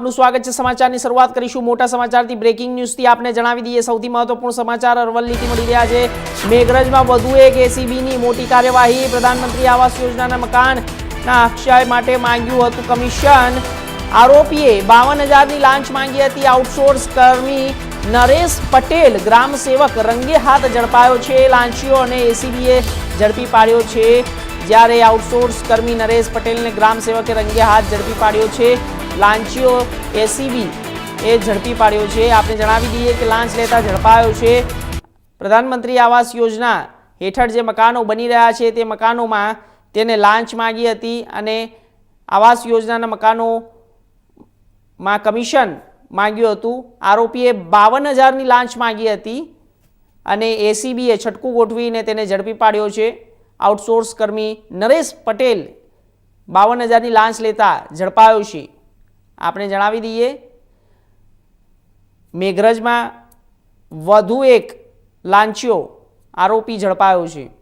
આપનું સ્વાગત છે સમાચારની શરૂઆત કરીશું મોટા સમાચારથી. બ્રેકિંગ ન્યૂઝથી આપને જણાવી દઈએ, સૌથી મહત્વપૂર્ણ સમાચાર અરવલ્લીથી મળી રહ્યા છે. મેઘરજમાં વધુ એક એસીબીની મોટી કાર્યવાહી. પ્રધાનમંત્રી આવાસ યોજનાના મકાનના અક્ષય માટે માંગ્યું હતું કમિશન. આરોપીએ બાવન હજારની લાંચ માંગી હતી. આઉટસોર્સ કર્મી નરેશ પટેલ, ગ્રામ સેવક, રંગે હાથ ઝડપાયો છે. લાંચીઓ અને એસીબીએ ઝડપી પાડ્યો છે. જ્યારે આઉટસોર્સ કર્મી નરેશ પટેલને ગ્રામ સેવકે રંગે હાથ ઝડપી પાડ્યો છે. લાંચીઓ એસીબી એ ઝડપી પાડ્યો છે. આપણે જણાવી દઈએ કે લાંચ લેતા ઝડપાયો છે. પ્રધાનમંત્રી આવાસ યોજના હેઠળ જે મકાનો બની રહ્યા છે તે મકાનોમાં તેને લાંચ માગી હતી અને આવાસ યોજનાના મકાનોમાં કમિશન માંગ્યું હતું. આરોપીએ બાવન હજારની લાંચ માગી હતી અને એસીબીએ છટકું ગોઠવીને તેને ઝડપી પાડ્યો છે. આઉટસોર્સ કર્મી નરેશ પટેલ બાવન હજારની લાંચ લેતા ઝડપાયો છે. આપણે જણાવી દઈએ. મેઘરજમાં વધુ એક લાંચિયો આરોપી ઝડપાયો છે.